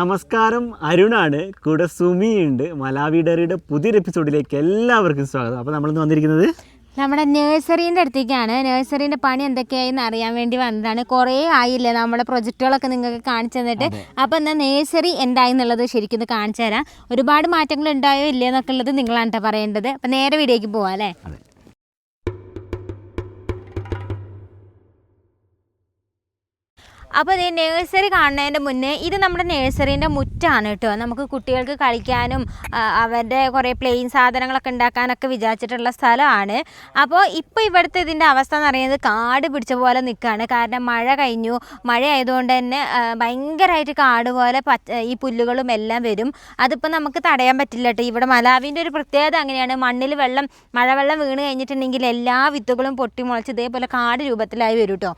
നമസ്കാരം. അരുണാണ്. കൂടെ സുമിയുണ്ട്. മലാവി ഡയറിയുടെ പുതിയൊരു എപ്പിസോഡിലേക്ക് എല്ലാവർക്കും സ്വാഗതം. അപ്പോൾ നമ്മളിന്ന് വന്നിരിക്കുന്നത്? നമ്മുടെ നഴ്സറീന്റെ അടുത്തേക്കാണ്. നഴ്സറീന്റെ പണി എന്തൊക്കെയായെന്ന് അറിയാൻ വേണ്ടി വന്നതാണ്. കുറേ ആയില്ലേ നമ്മുടെ പ്രൊജക്റ്റുകളൊക്കെ നിങ്ങൾക്ക് കാണിച്ചു തന്നിട്ട്. അപ്പോൾ എന്നാൽ നേഴ്സറി എന്തായി എന്നുള്ളത് ശരിക്കും ഒന്ന് കാണിച്ചു തരാം. ഒരുപാട് മാറ്റങ്ങൾ ഉണ്ടായോ ഇല്ലയോ എന്നൊക്കെ ഉള്ളത് നിങ്ങളാണ് കേട്ടോ പറയേണ്ടത്. അപ്പോൾ നേരെ വീഡിയോക്ക് പോവാം അല്ലേ? അപ്പോൾ ഈ നേഴ്സറി കാണുന്നതിന്റെ മുന്നേ ഇത് നമ്മുടെ നേഴ്സറിന്റെ മുറ്റാണ് കേട്ടോ. നമുക്ക് കുട്ടികൾക്ക് കളിക്കാനും അവരുടെ കുറേ പ്ലെയിൻ സാധനങ്ങളൊക്കെ ഉണ്ടാക്കാനൊക്കെ വിചാരിച്ചിട്ടുള്ള സ്ഥലമാണ്. അപ്പോൾ ഇപ്പോൾ ഇവിടുത്തെ ഇതിന്റെ അവസ്ഥ എന്ന് പറയുന്നത് കാട് പിടിച്ച പോലെ നിൽക്കുകയാണ് കാരണം മഴ കഴിഞ്ഞു. മഴ ആയതുകൊണ്ട് തന്നെ ഭയങ്കരമായിട്ട് കാട് പോലെ പച്ച ഈ പുല്ലുകളും എല്ലാം വരും. അതിപ്പോൾ നമുക്ക് തടയാൻ പറ്റില്ല കേട്ടോ. ഇവിടെ മലാവിന്റെ ഒരു പ്രത്യേകത അങ്ങനെയാണ്. മണ്ണിൽ വെള്ളം മഴവെള്ളം വീണ് കഴിഞ്ഞിട്ടുണ്ടെങ്കിൽ എല്ലാ വിത്തുകളും പൊട്ടി മുളച്ച് ഇതേപോലെ കാട് രൂപത്തിലായി വരും കേട്ടോ.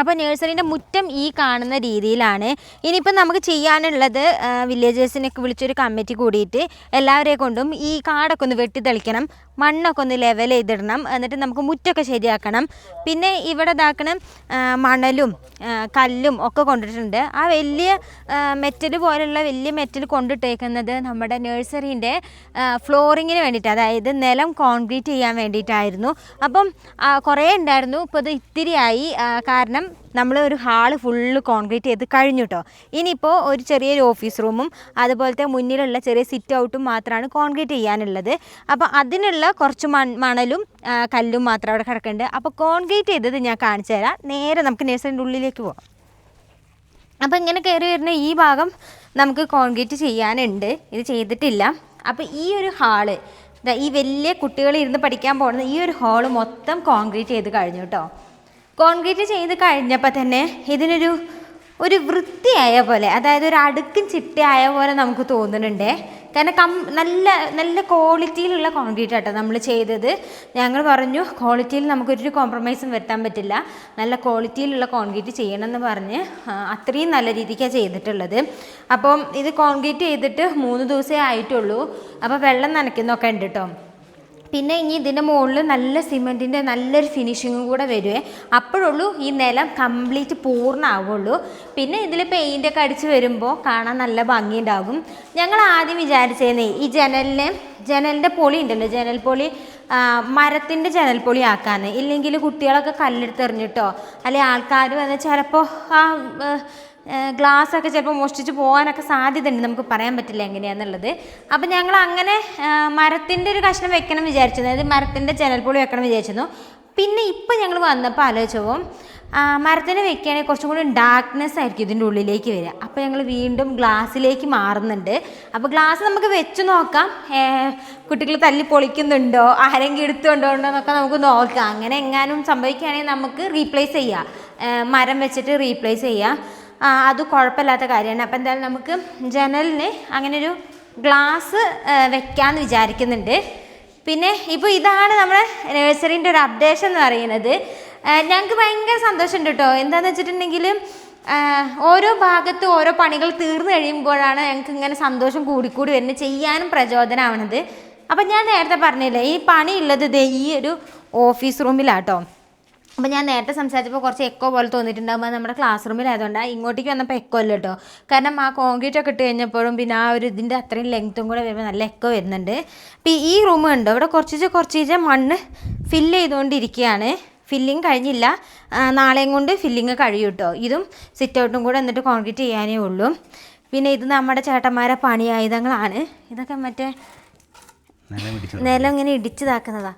അപ്പോൾ നഴ്സറിന്റെ മുറ്റം ഈ കാണുന്ന രീതിയിലാണ്. ഇനിയിപ്പം നമുക്ക് ചെയ്യാനുള്ളത് വില്ലേജേഴ്സിനൊക്കെ വിളിച്ചൊരു കമ്മിറ്റി കൂടിയിട്ട് എല്ലാവരെ കൊണ്ടും ഈ കാടൊക്കെ ഒന്ന് വെട്ടിത്തെളിക്കണം മണ്ണൊക്കെ ഒന്ന് ലെവൽ ചെയ്തിടണം എന്നിട്ട് നമുക്ക് മുറ്റൊക്കെ ശരിയാക്കണം. പിന്നെ ഇവിടെ ഇതാക്കണം മണലും കല്ലും ഒക്കെ കൊണ്ടിട്ടുണ്ട്. ആ വലിയ മെറ്റൽ പോലുള്ള വലിയ മെറ്റൽ കൊണ്ടിട്ടേക്കുന്നത് നമ്മുടെ നഴ്സറീന്റെ ഫ്ലോറിങ്ങിന് വേണ്ടിയിട്ട് അതായത് നിലം കോൺക്രീറ്റ് ചെയ്യാൻ വേണ്ടിയിട്ടായിരുന്നു. അപ്പം കുറേ ഉണ്ടായിരുന്നു. ഇപ്പോൾ ഇത് ഇത്തിരിയായി ആ, കാരണം നമ്മൾ ഒരു ഹാൾ ഫുള്ള് കോൺക്രീറ്റ് ചെയ്ത് കഴിഞ്ഞു കേട്ടോ ഇനിയിപ്പോൾ ഒരു ചെറിയൊരു ഓഫീസ് റൂമും അതുപോലത്തെ മുന്നിലുള്ള ചെറിയ സിറ്റ് ഔട്ടും മാത്രമാണ് കോൺക്രീറ്റ് ചെയ്യാനുള്ളത്. അപ്പോൾ അതിനുള്ള കുറച്ച് മണലും കല്ലും മാത്രം അവിടെ കിടക്കുന്നുണ്ട് അപ്പോൾ കോൺക്രീറ്റ് ചെയ്തത് ഞാൻ കാണിച്ചു തരാം. നേരെ നമുക്ക് നേഴ്സറിന്റെ ഉള്ളിലേക്ക് പോകാം അപ്പോൾ ഇങ്ങനെ കയറി വരുന്ന ഈ ഭാഗം നമുക്ക് കോൺക്രീറ്റ് ചെയ്യാനുണ്ട്. ഇത് ചെയ്തിട്ടില്ല. അപ്പോൾ ഈ ഒരു ഹാൾ ഈ വലിയ കുട്ടികൾ ഇരുന്ന് പഠിക്കാൻ പോകുന്ന ഈ ഒരു ഹാൾ മൊത്തം കോൺക്രീറ്റ് ചെയ്ത് കഴിഞ്ഞു കേട്ടോ കോൺക്രീറ്റ് ചെയ്ത് കഴിഞ്ഞപ്പോൾ തന്നെ ഇതിനൊരു ഒരു വൃത്തിയായ പോലെ അതായത് ഒരു അടുക്കും ചിട്ടയായ പോലെ നമുക്ക് തോന്നുന്നുണ്ട്. കാരണം കം നല്ല നല്ല ക്വാളിറ്റിയിലുള്ള കോൺക്രീറ്റ് ആട്ടോ നമ്മൾ ചെയ്തത്. ഞങ്ങൾ പറഞ്ഞു ക്വാളിറ്റിയിൽ നമുക്കൊരു കോംപ്രമൈസും വരുത്താൻ പറ്റില്ല. നല്ല ക്വാളിറ്റിയിലുള്ള കോൺക്രീറ്റ് ചെയ്യണമെന്ന് പറഞ്ഞ് ആ, അത്രയും നല്ല രീതിക്കാണ് ചെയ്തിട്ടുള്ളത്. അപ്പം ഇത് കോൺക്രീറ്റ് ചെയ്തിട്ട് മൂന്ന് ദിവസമേ ആയിട്ടുള്ളൂ. അപ്പോൾ വെള്ളം നനയ്ക്കുന്നൊക്കെ ഉണ്ട് കേട്ടോ പിന്നെ ഇനി ഇതിന്റെ മുകളിൽ നല്ല സിമെന്റിന്റെ നല്ലൊരു ഫിനിഷിങ്ങും കൂടെ വരുവേ. അപ്പോഴുള്ളൂ ഈ നിലം കംപ്ലീറ്റ് പൂർണമാവുള്ളൂ പിന്നെ ഇതിൽ പെയിന്റൊക്കെ അടിച്ച് വരുമ്പോൾ കാണാൻ നല്ല ഭംഗിയുണ്ടാകും. ഞങ്ങൾ ആദ്യം വിചാരിച്ചേന്നേ ഈ ജനലിന് ജനലിന്റെ പൊളി ഉണ്ടല്ലോ ജനൽ പൊളി മരത്തിന്റെ ജനൽ പൊളി ആക്കാന്ന് ഇല്ലെങ്കിൽ കുട്ടികളൊക്കെ കല്ലെടുത്തെറിഞ്ഞിട്ടോ അല്ലെങ്കിൽ ആൾക്കാർ വന്ന് ചിലപ്പോൾ ആ ഗ്ലാസ് ഒക്കെ ചിലപ്പോൾ മോഷ്ടിച്ച് പോകാനൊക്കെ സാധ്യതയുണ്ട്. നമുക്ക് പറയാൻ പറ്റില്ല എങ്ങനെയാണെന്നുള്ളത് അപ്പം ഞങ്ങൾ അങ്ങനെ മരത്തിന്റെ ഒരു കഷ്ണം വെക്കണം വിചാരിച്ചു അതായത് മരത്തിന്റെ ജനൽപ്പൊളി വെക്കണം വിചാരിച്ചിരുന്നു. പിന്നെ ഇപ്പം ഞങ്ങൾ വന്നപ്പോൾ ആലോചിച്ചപ്പോൾ മരത്തിന് വെക്കുകയാണെങ്കിൽ കുറച്ചും കൂടി ഡാർക്ക്നെസ് ആയിരിക്കും ഇതിന്റെ ഉള്ളിലേക്ക് വരിക. അപ്പോൾ ഞങ്ങൾ വീണ്ടും ഗ്ലാസ്സിലേക്ക് മാറുന്നുണ്ട്. അപ്പോൾ ഗ്ലാസ് നമുക്ക് വെച്ച് നോക്കാം. കുട്ടികൾ തല്ലി പൊളിക്കുന്നുണ്ടോ? ആരെങ്കിലും എടുത്തുകൊണ്ടോ എന്നൊക്കെ നമുക്ക് നോക്കാം. അങ്ങനെ എങ്ങാനും സംഭവിക്കുകയാണെങ്കിൽ നമുക്ക് റീപ്ലേസ് ചെയ്യാം. മരം വെച്ചിട്ട് റീപ്ലേസ് ചെയ്യാം. അത് കുഴപ്പമില്ലാത്ത കാര്യമാണ്. അപ്പോൾ എന്തായാലും നമുക്ക് ജനലിന് അങ്ങനെ ഒരു ഗ്ലാസ് വെക്കാമെന്ന് വിചാരിക്കുന്നുണ്ട്. പിന്നെ ഇപ്പോൾ ഇതാണ് നമ്മുടെ നഴ്സറിന്റെ ഒരു അപ്ഡേഷൻ എന്ന് പറയുന്നത്. ഞങ്ങൾക്ക് ഭയങ്കര സന്തോഷമുണ്ട് കേട്ടോ. എന്താണെന്ന് വെച്ചിട്ടുണ്ടെങ്കിൽ ഓരോ ഭാഗത്ത് ഓരോ പണികൾ തീർന്നു കഴിയുമ്പോഴാണ് ഞങ്ങൾക്ക് ഇങ്ങനെ സന്തോഷം കൂടിക്കൂടി വരുന്നത്. ചെയ്യാനും പ്രചോദനമാവണത് അപ്പം ഞാൻ നേരത്തെ പറഞ്ഞില്ലേ ഈ പണിയുള്ളത് ഈ ഒരു ഓഫീസ് റൂമിലാട്ടോ അപ്പോൾ ഞാൻ നേരത്തെ സംസാരിച്ചപ്പോൾ കുറച്ച് എക്കോ പോലെ തോന്നിയിട്ടുണ്ടാകുമ്പോൾ നമ്മുടെ ക്ലാസ് റൂമിലായതുകൊണ്ട് ഇങ്ങോട്ടേക്ക് വന്നപ്പോൾ എക്കോ അല്ല കേട്ടോ കാരണം ആ കോൺക്രീറ്റ് ഒക്കെ ഇട്ട് കഴിഞ്ഞപ്പോഴും പിന്നെ ആ ഒരു ഇതിന്റെ അത്രയും ലെങ്ത്തും കൂടെ വരുമ്പോൾ നല്ല എക്കോ വരുന്നുണ്ട്. അപ്പോൾ ഈ റൂം ഉണ്ട് ഇവിടെ കുറച്ച് കുറച്ച് മണ്ണ് ഫില്ല് ചെയ്തുകൊണ്ടിരിക്കുകയാണ് ഫില്ലിങ് കഴിഞ്ഞില്ല. നാളെയും കൊണ്ട് ഫില്ലിങ് കഴിയും കേട്ടോ ഇതും സിറ്റ് ഔട്ടും കൂടെ എന്നിട്ട് കോൺക്രീറ്റ് ചെയ്യാനേ ഉള്ളൂ. പിന്നെ ഇത് നമ്മുടെ ചേട്ടന്മാരെ പണി പണിയായുധങ്ങളാണ് ഇതൊക്കെ മറ്റേ നിലം ഇങ്ങനെ ഇടിച്ചതാക്കുന്നതാ.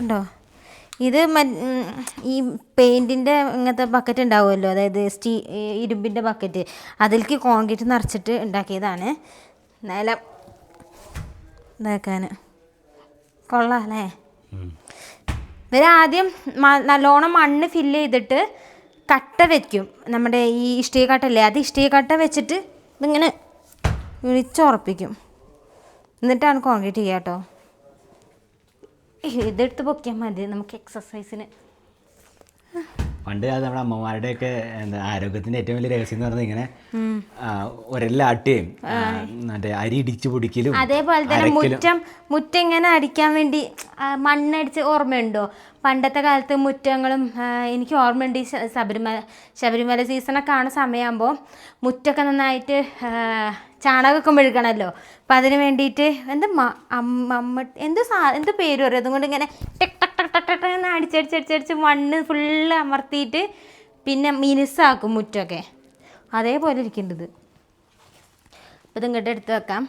ഉണ്ടോ? ഇത് മ- ഈ പെയിന്റിന്റെ ഇങ്ങനത്തെ ബക്കറ്റ് ഉണ്ടാവുമല്ലോ. അതായത് സ്റ്റീ ഇരുമ്പിന്റെ ബക്കറ്റ് അതിലേക്ക് കോൺക്രീറ്റ് നിറച്ചിട്ട് ഉണ്ടാക്കിയതാണ്. നിലം ഇതാക്കാൻ കൊള്ളാം അല്ലേ ഇവരാദ്യം നല്ലോണം മണ്ണ് ഫില്ല് ചെയ്തിട്ട് കട്ട വയ്ക്കും നമ്മുടെ ഈ ഇഷ്ടിക കട്ടല്ലേ അത് ഇഷ്ടിക കട്ട വെച്ചിട്ട് ഇതിങ്ങനെ വിളിച്ചുറപ്പിക്കും. എന്നിട്ടാണ് കോൺക്രീറ്റ് ചെയ്യുക കേട്ടോ. ഇതെടുത്ത് പൊക്കിയാൽ മതി നമുക്ക് എക്സസൈസിന് പണ്ട് അത് നമ്മുടെ അമ്മമാരുടെയൊക്കെ എന്താ ആരോഗ്യത്തിന്റെ ഏറ്റവും വലിയ രഹസ്യം എന്ന് പറഞ്ഞാൽ ഇങ്ങനെ ഒരെല്ലാട്ടുകയും മറ്റേ അരി ഇടിച്ചു പൊടിക്കലും അതേപോലെ തന്നെ മുറ്റം മുറ്റം ഇങ്ങനെ അടിക്കാൻ വേണ്ടി മണ്ണടിച്ച് ഓർമ്മയുണ്ടോ? പണ്ടത്തെ കാലത്ത് മുറ്റങ്ങളും എനിക്ക് ഓർമ്മയുണ്ട് ഈ ശബരിമല ശബരിമല സീസണൊക്കെ ആണ് സമയമാകുമ്പോൾ മുറ്റമൊക്കെ നന്നായിട്ട് ചാണകമൊക്കെ മെഴുകണമല്ലോ അപ്പം അതിന് വേണ്ടിയിട്ട് എന്ത് അമ്മ എന്ത് സാ എന്ത് പേര് പറയും? അതുകൊണ്ട് ഇങ്ങനെ ടെക് ടക് ടക് ടക് ടക് എന്ന് അടിച്ചടിച്ചടിച്ചടിച്ച് മണ്ണ് ഫുള്ള് അമർത്തിയിട്ട് പിന്നെ മിനുസാക്കും മുറ്റമൊക്കെ അതേപോലെ ഇരിക്കേണ്ടത്. അപ്പോൾ ഇത് ഇങ്ങോട്ട് എടുത്ത് വെക്കാം.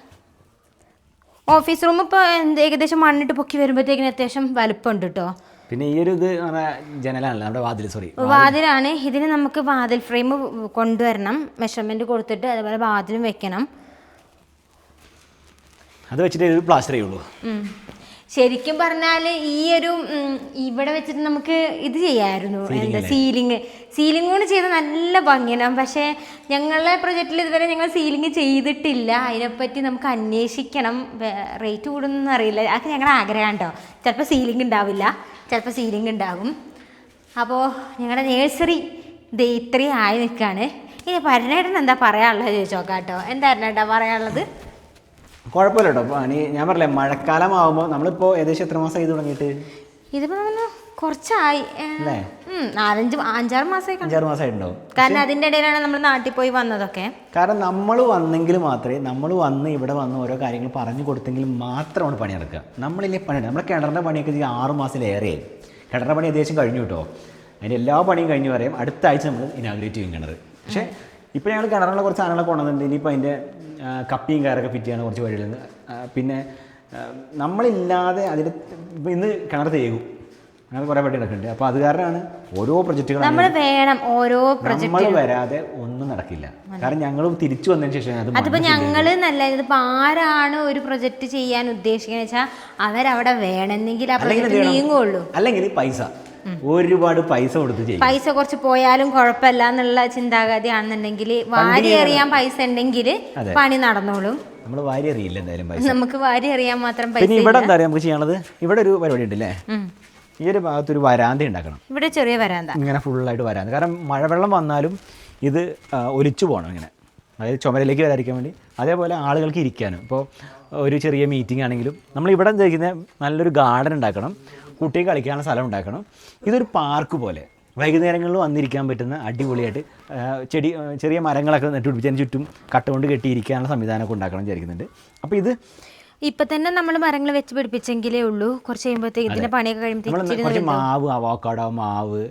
ഓഫീസ് റൂം ഇപ്പോൾ എന്ത് ഏകദേശം മണ്ണിട്ട് പൊക്കി വരുമ്പോഴത്തേക്കിന് അത്യാവശ്യം വലുപ്പമുണ്ട് കേട്ടോ പിന്നെ ഈ ഒരു ഇത് ജനലാണല്ലോ നമ്മുടെ വാതിൽ സോറി വാതിലാണ്. ഇതിന് നമുക്ക് വാതിൽ ഫ്രെയിം കൊണ്ടുവരണം. മെഷർമെന്റ് കൊടുത്തിട്ട് അതുപോലെ വാതിലും വെക്കണം. അത് വെച്ചിട്ട് ഒരു പ്ലാസ്റ്റർ ചെയ്യുള്ളൂ. ശരിക്കും പറഞ്ഞാൽ ഈ ഒരു ഇവിടെ വെച്ചിട്ട് നമുക്ക് ഇത് ചെയ്യായിരുന്നു. എന്താ സീലിംഗ് സീലിംഗ് കൊണ്ട് ചെയ്ത് നല്ല ഭംഗിയാണ്. പക്ഷേ ഞങ്ങളുടെ പ്രൊജക്റ്റിൽ ഇതുവരെ ഞങ്ങൾ സീലിംഗ് ചെയ്തിട്ടില്ല. അതിനെപ്പറ്റി നമുക്ക് അന്വേഷിക്കണം. റേറ്റ് കൂടുന്നൊന്നും അറിയില്ല. അതൊക്കെ ഞങ്ങളുടെ ആഗ്രഹം കേട്ടോ. ചിലപ്പോൾ സീലിംഗ് ഉണ്ടാവില്ല. ചിലപ്പോൾ സീലിംഗ് ഉണ്ടാകും. അപ്പോൾ ഞങ്ങളുടെ നേഴ്സറി ഇത് ഇത്രയും ആയി നിൽക്കുകയാണ് ഇനി പരണേട്ടൻ എന്താ പറയാനുള്ളത് ചോദിച്ചോക്കാം കേട്ടോ. എന്താ പരനേട്ടാ പറയാനുള്ളത്? കുഴപ്പമില്ല കേട്ടോ ഇനി ഞാൻ പറഞ്ഞില്ലേ ആവുമ്പോ നമ്മളിപ്പോൾ ഏകദേശം എത്ര മാസം ചെയ്ത് തുടങ്ങിയിട്ട്? ഇതിപ്പോ കുറച്ചായി. ഏ, അല്ലേ? ഉം, നാലഞ്ച് അഞ്ചാറ് മാസമായി കാണും. അഞ്ചാറ് മാസമായിട്ടുണ്ടാവും കാരണം അതിന്റെ ഇടയിലാണ് നമ്മൾ നാട്ടിൽ പോയി വന്നതൊക്കെ. കാരണം നമ്മൾ വന്നെങ്കിൽ മാത്രമേ നമ്മൾ വന്ന് ഇവിടെ വന്ന് ഓരോ കാര്യങ്ങൾ പറഞ്ഞു കൊടുത്തെങ്കിൽ മാത്രമാണ് പണി നടക്കുക. നമ്മളില്ലേ പണി നമ്മുടെ കിണറിന്റെ പണിയൊക്കെ ചെയ്ത് ആറ് മാസത്തിലേറെയായി കിണറിന്റെ പണി ഏകദേശം കഴിഞ്ഞു കേട്ടോ. അതിന്റെ എല്ലാ പണിയും കഴിഞ്ഞ് പറയും അടുത്ത ആഴ്ച നമ്മൾ ഇനാഗ്രേറ്റ് ചെയ്യും കിണർ പക്ഷേ ഇപ്പോൾ ഞങ്ങൾ കിണറിനുള്ള കുറച്ച് സാധനങ്ങളൊക്കെ കൊണ്ടുവന്നിട്ടുണ്ട്. ഇനിയിപ്പോൾ അതിന്റെ കപ്പിയും കയറൊക്കെ ഫിറ്റ് ചെയ്യാൻ കുറച്ച് വഴികളിൽ നിന്ന് പിന്നെ നമ്മളില്ലാതെ അതിൽ ഇന്ന് കിണർ തേകും. അങ്ങനെ കുറേ പട്ടി നടക്കുന്നുണ്ട് അപ്പോൾ അത് കാരണമാണ് ഓരോ പ്രൊജക്റ്റുകളും നമ്മൾ വേണം ഓരോ നമ്മൾ വരാതെ ഒന്നും നടക്കില്ല. കാരണം ഞങ്ങൾ തിരിച്ചു വന്നതിന് ശേഷം അത് ഞങ്ങൾ ഞങ്ങൾ നല്ല ഇതിപ്പോൾ ആരാണ് ഒരു പ്രൊജക്റ്റ് ചെയ്യാൻ ഉദ്ദേശിക്കുന്നത് വെച്ചാൽ അവരവിടെ വേണമെങ്കിൽ ആ പ്രൊജക്റ്റ് നീങ്ങുള്ളൂ. അല്ലെങ്കിൽ പൈസ. ഒരുപാട് പൈസ കൊടുത്ത് ചെയ്യും. പൈസ കുറച്ച് പോയാലും കുഴപ്പമില്ല എന്നുള്ള ചിന്താഗതി ആണെന്നുണ്ടെങ്കിൽ വാരി എറിയാൻ പൈസ ഉണ്ടെങ്കിൽ പണി നടന്നോളും. നമ്മൾ വാരി അറിയില്ല എന്തായാലും പൈസ. നമുക്ക് വാരി അറിയാൻ മാത്രം പൈസ പിന്നെ ഇവിടെ എന്താ പറയുക നമുക്ക് ചെയ്യാനുള്ളത്? ഇവിടെ ഒരു പരിപാടി ഉണ്ട് ഈ ഒരു ഈ ഒരു വരാന്ത ഉണ്ടാക്കണം. ഇവിടെ ചെറിയ വരാന്ത. ഇങ്ങനെ ഫുള്ളായിട്ട് വരാന്ത. കാരണം മഴവെള്ളം വന്നാലും ഇത് ഒലിച്ചു പോകണം ഇങ്ങനെ. അതായത് ചുമരിലേക്ക് വരാതിരിക്കാൻ വേണ്ടി. അതേപോലെ ആളുകൾക്ക് ഇരിക്കാനും. ഇപ്പോൾ ഒരു ചെറിയ മീറ്റിംഗ് ആണെങ്കിലും നമ്മൾ ഇവിടെ എന്താ നല്ലൊരു ഗാർഡൻ ഉണ്ടാക്കണം. കുട്ടിക്ക് കളിക്കാനുള്ള സ്ഥലം ഉണ്ടാക്കണം. ഇതൊരു പാർക്ക് പോലെ. വൈകുന്നേരങ്ങളിൽ വന്നിരിക്കാൻ പറ്റുന്ന അടിപൊളിയായിട്ട് ചെടി ചെറിയ മരങ്ങളൊക്കെ നട്ടുപിടിച്ചതിന് ചുറ്റും കട്ടുകൊണ്ട് കെട്ടിയിരിക്കാനുള്ള സംവിധാനമൊക്കെ ഉണ്ടാക്കണം വിചാരിക്കുന്നുണ്ട്. അപ്പോൾ ഇത് ഇപ്പൊ തന്നെ നമ്മൾ മരങ്ങൾ വെച്ച് പിടിപ്പിച്ചെങ്കിലേ ഉള്ളൂ. കുറച്ച് കഴിയുമ്പോഴത്തേക്ക് ഇതിന്റെ പണിയൊക്കെ കഴിയുമ്പോഴത്തേക്ക് മാവ് മാവ്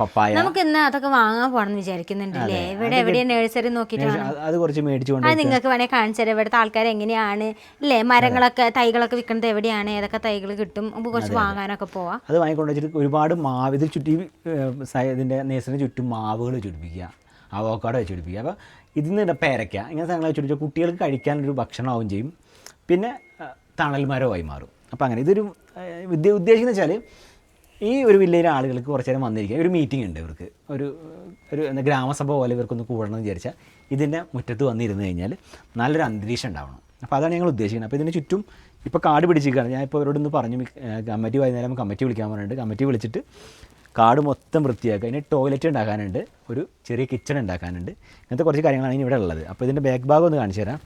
പപ്പായ. നമുക്ക് ഇന്ന് അതൊക്കെ വാങ്ങാൻ പോകണമെന്ന് വിചാരിക്കുന്നുണ്ടല്ലേ? ഇവിടെ നഴ്സറി നോക്കിയിട്ട് അത് കുറച്ച് അത് നിങ്ങൾക്ക് വേണേൽ കാണിച്ചു തരാം. ഇവിടുത്തെ ആൾക്കാർ എങ്ങനെയാണ് അല്ലേ മരങ്ങളൊക്കെ തൈകളൊക്കെ വിൽക്കുന്നത് എവിടെയാണ്? ഏതൊക്കെ തൈകൾ കിട്ടും? നമുക്ക് കുറച്ച് വാങ്ങാനൊക്കെ പോവാം. അത് വാങ്ങിക്കൊണ്ട് വെച്ചിട്ട് ഒരുപാട് മാവ് ഇതിൽ ചുറ്റി ഇതിന്റെ നേഴ്സറിന് ചുറ്റും മാവുകൾ ചുടിപ്പിക്കുക അവോക്കാടോ വെച്ച് പിടിപ്പിക്കുക. അപ്പോൾ ഇതിൽ നിന്ന് പേരയ്ക്ക. ഇങ്ങനെ സാധനങ്ങൾ വെച്ച് പിടിച്ചാൽ കുട്ടികൾക്ക് കഴിക്കാനൊരു ഭക്ഷണമാവും ചെയ്യും. പിന്നെ തണൽമരമായി തണൽ മരമായി മാറും. അപ്പോൾ അങ്ങനെ ഇതൊരു വിദ്യ ഉദ്ദേ ഉദ്ദേശിക്കുന്ന വെച്ചാൽ ഈ ഒരു വില്ലേജിലെ ആളുകൾക്ക് കുറച്ച് നേരം വന്നിരിക്കുക. ഒരു മീറ്റിംഗ് ഉണ്ട് ഇവർക്ക്. ഒരു ഒരു എന്താ ഗ്രാമസഭ പോലെ ഇവർക്കൊന്ന് കൂടണം എന്ന് വിചാരിച്ചാൽ ഇതിന്റെ മുറ്റത്ത് വന്നിരുന്ന് കഴിഞ്ഞാൽ നല്ലൊരു അന്തരീക്ഷം ഉണ്ടാവണം. അപ്പോൾ അതാണ് ഞങ്ങൾ ഉദ്ദേശിക്കുന്നത്. അപ്പോൾ ഇതിന് ചുറ്റും ഇപ്പോൾ കാട് പിടിച്ചിരിക്കുകയാണ്. ഞാൻ ഇപ്പോൾ ഇവരോടൊന്ന് പറഞ്ഞു കമ്മിറ്റി വൈകുന്നേരം കമ്മിറ്റി വിളിക്കാൻ പറഞ്ഞിട്ട് കമ്മിറ്റി വിളിച്ചിട്ട് കാട് മൊത്തം വൃത്തിയാക്കുക. അതിന് ടോയ്ലറ്റ് ഉണ്ടാക്കാനുണ്ട്. ഒരു ചെറിയ കിച്ചൺ ഉണ്ടാക്കാനുണ്ട്. ഇങ്ങനത്തെ കുറച്ച് കാര്യങ്ങളാണ് ഇനി ഇവിടെ ഉള്ളത്. അപ്പോൾ ഇതിന്റെ ബാക്ക് ഭാഗം ഒന്ന് കാണിച്ചു തരാം.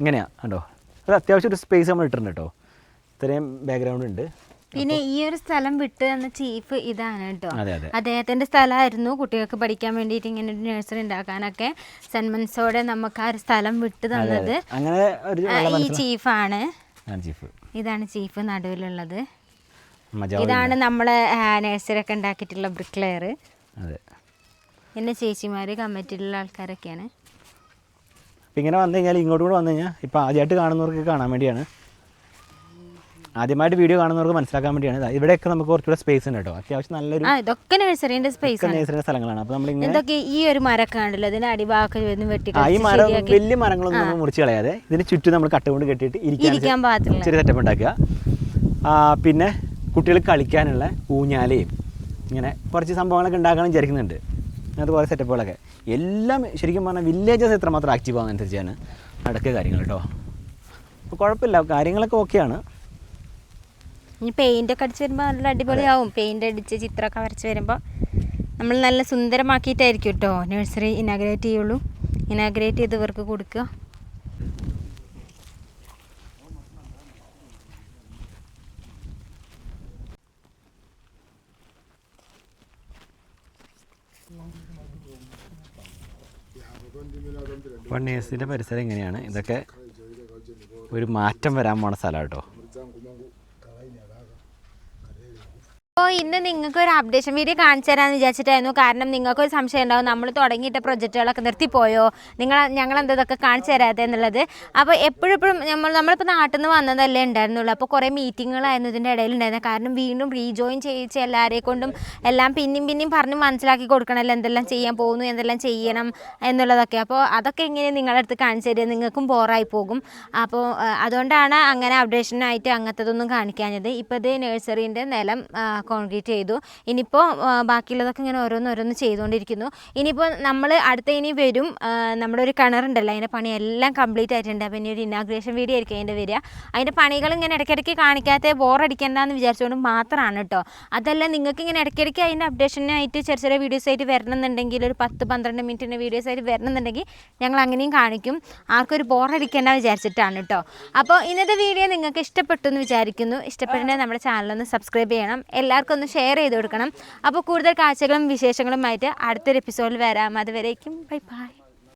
ഇങ്ങനെയാണ് കണ്ടോ? അത് അത്യാവശ്യം ഒരു സ്പേസ് നമ്മൾ ഇട്ടിട്ടുണ്ട് കേട്ടോ. ഇത്രയും ബാക്ക്ഗ്രൗണ്ട് ഉണ്ട്. പിന്നെ ഈ ഒരു സ്ഥലം വിട്ട് തന്ന ചീഫ് ഇതാണ് കേട്ടോ. അദ്ദേഹത്തിന്റെ സ്ഥലമായിരുന്നു. കുട്ടികൾക്ക് പഠിക്കാൻ വേണ്ടിയിട്ട് ഇങ്ങനെ ഒരു നഴ്സറി ഉണ്ടാക്കാനൊക്കെ സെൻമൻസോടെ നമുക്ക് ആ ഒരു സ്ഥലം വിട്ട് തന്നത് അങ്ങനെ ഈ ചീഫാണ് ഇതാണ് ചീഫ് നടുവിലുള്ളത്. ഇതാണ് നമ്മളെ നഴ്സറി ഒക്കെ ഉണ്ടാക്കിയിട്ടുള്ള ബ്രിക്ക് ലെയർ അതെ പിന്നെ ചേച്ചിമാർ കമ്മിറ്റിയിലുള്ള ആൾക്കാരൊക്കെയാണ്. അപ്പം ഇങ്ങനെ വന്നു കഴിഞ്ഞാൽ ഇങ്ങോട്ട് കൂടെ വന്നു കഴിഞ്ഞാൽ ഇപ്പോൾ ആദ്യമായിട്ട് കാണുന്നവർക്ക് കാണാൻ വേണ്ടിയാണ്. ആദ്യമായിട്ട് വീഡിയോ കാണുന്നവർക്ക് മനസ്സിലാക്കാൻ വേണ്ടിയാണ്. ഇതാ ഇവിടെയൊക്കെ നമുക്ക് കുറച്ചുകൂടെ സ്പേസ് ഉണ്ട് കേട്ടോ. അത്യാവശ്യം നല്ലൊരു ഇതൊക്കെ നഴ്സറിന്റെ സ്പേസ് ആണ്. സ്ഥലങ്ങളാണ്. അപ്പോൾ നമ്മളിങ്ങനെ എന്തൊക്കെ ഈ ഒരു മരമൊക്കെ ആണല്ലോ ഇതിന്റെ അടിഭാഗത്ത് വരുന്ന വെട്ടി ആ ഈ മരം വലിയ മരങ്ങളൊന്നും നമ്മൾ മുറിച്ച് കളയാതെ ഇതിന് ചുറ്റും നമ്മൾ കട്ടുകൊണ്ട് കെട്ടിയിട്ട് ഇരിക്കാൻ ഇരിക്കാൻ ചെറിയ സെറ്റപ്പ് ഉണ്ടാക്കുക. പിന്നെ കുട്ടികൾ കളിക്കാനുള്ള ഊഞ്ഞാലയും ഇങ്ങനെ കുറച്ച് സംഭവങ്ങളൊക്കെ ഉണ്ടാക്കണം വിചാരിക്കുന്നുണ്ട്. കുറേ സെറ്റപ്പുകളൊക്കെ എല്ലാം ശരിക്കും പറഞ്ഞാൽ വില്ലേജസ് എത്രമാത്രം ആക്റ്റീവ് ആകുന്നതനുസരിച്ചാണ് അടക്ക കാര്യങ്ങൾ കേട്ടോ അപ്പോൾ കുഴപ്പമില്ല. കാര്യങ്ങളൊക്കെ ഓക്കെയാണ് ഇനി പെയിന്റ് ഒക്കെ അടിച്ച് വരുമ്പോൾ നല്ല അടിപൊളിയാവും. പെയിന്റ് അടിച്ച് ചിത്രമൊക്കെ വരച്ച് വരുമ്പോൾ നമ്മൾ നല്ല സുന്ദരമാക്കിയിട്ടായിരിക്കും കേട്ടോ നഴ്സറി ഇനാഗ്രേറ്റ് ചെയ്യുള്ളൂ. ഇനാഗ്രേറ്റ് ചെയ്ത് ഇവർക്ക് കൊടുക്കുക. അപ്പോൾ നേഴ്സിന്റെ പരിസരം എങ്ങനെയാണ്? ഇതൊക്കെ ഒരു മാറ്റം വരാൻ പോണ സ്ഥലം കേട്ടോ അപ്പോൾ ഇന്ന് നിങ്ങൾക്ക് ഒരു അപ്ഡേഷൻ വീഡിയോ കാണിച്ചു തരാമെന്ന് വിചാരിച്ചിട്ടായിരുന്നു. കാരണം നിങ്ങൾക്ക് ഒരു സംശയം ഉണ്ടാവും. നമ്മൾ തുടങ്ങിയിട്ട പ്രൊജക്റ്റുകളൊക്കെ നിർത്തിപ്പോയോ? നിങ്ങൾ ഞങ്ങൾ എന്താ ഇതൊക്കെ കാണിച്ചു തരാതെ എന്നുള്ളത്. അപ്പോൾ എപ്പോഴെപ്പോഴും നമ്മൾ നമ്മളിപ്പോൾ നാട്ടിൽ നിന്ന് വന്നതല്ലേ ഉണ്ടായിരുന്നുള്ളൂ. അപ്പോൾ കുറേ മീറ്റിങ്ങുകളായിരുന്നു ഇതിന്റെ ഇടയിൽ ഉണ്ടായിരുന്നത്. കാരണം വീണ്ടും റീജോയിൻ ചെയ്യിച്ച് എല്ലാവരെ കൊണ്ടും എല്ലാം പിന്നെയും പിന്നെയും പറഞ്ഞ് മനസ്സിലാക്കി കൊടുക്കണമല്ലോ എന്തെല്ലാം ചെയ്യാൻ പോകുന്നു എന്തെല്ലാം ചെയ്യണം എന്നുള്ളതൊക്കെ. അപ്പോൾ അതൊക്കെ എങ്ങനെ നിങ്ങളുടെ അടുത്ത് കാണിച്ചു തരിക? നിങ്ങൾക്കും ബോറായി പോകും. അപ്പോൾ അതുകൊണ്ടാണ് അങ്ങനെ അപ്ഡേഷനായിട്ട് അങ്ങനത്തതൊന്നും കാണിക്കാഞ്ഞത്. ഇപ്പോൾ ഇത് നഴ്സറീന്റെ നിലം കോൺക്രീറ്റ് ചെയ്തു. ഇനിയിപ്പോൾ ബാക്കിയുള്ളതൊക്കെ ഇങ്ങനെ ഓരോന്ന് ഓരോന്ന് ചെയ്തുകൊണ്ടിരിക്കുന്നു. ഇനിയിപ്പോൾ നമ്മൾ അടുത്ത ഇനി വരും നമ്മുടെ ഒരു കിണറുണ്ടല്ലോ അതിന്റെ എല്ലാം കംപ്ലീറ്റ് ആയിട്ടുണ്ട്. അപ്പോൾ ഇനി ഒരു ഇനാഗ്രേഷൻ വീഡിയോ ആയിരിക്കും അതിന്റെ വരിക. അതിന്റെ പണികൾ ഇങ്ങനെ ഇടയ്ക്കിടയ്ക്ക് കാണിക്കാത്ത ബോറടിക്കണ്ടെന്ന് വിചാരിച്ചുകൊണ്ട് മാത്രമാണ് കേട്ടോ അതല്ല നിങ്ങൾക്ക് ഇങ്ങനെ ഇടയ്ക്കിടയ്ക്ക് അതിന്റെ അപ്ഡേഷനായിട്ട് ചെറിയ ചെറിയ വീഡിയോസ് ആയിട്ട് വരണമെന്നുണ്ടെങ്കിൽ ഒരു പത്ത് പന്ത്രണ്ട് മിനിറ്റിന്റെ വീഡിയോസ് ആയിട്ട് വരണമെന്നുണ്ടെങ്കിൽ ഞങ്ങൾ അങ്ങനെയും കാണിക്കും. ആർക്കൊരു ബോറടിക്കേണ്ട വിചാരിച്ചിട്ടാണ് കേട്ടോ അപ്പോൾ ഇന്നത്തെ വീഡിയോ നിങ്ങൾക്ക് ഇഷ്ടപ്പെട്ടു എന്ന് വിചാരിക്കുന്നു. ഇഷ്ടപ്പെട്ടുണ്ടെങ്കിൽ നമ്മുടെ ചാനലൊന്ന് സബ്സ്ക്രൈബ് ചെയ്യണം. എല്ലാവർക്കും ഒന്ന് ഷെയർ ചെയ്ത് കൊടുക്കണം. അപ്പോൾ കൂടുതൽ കാഴ്ചകളും വിശേഷങ്ങളുമായിട്ട് അടുത്തൊരു എപ്പിസോഡിൽ വരാം. അതുവരേക്കും ബൈ ബൈ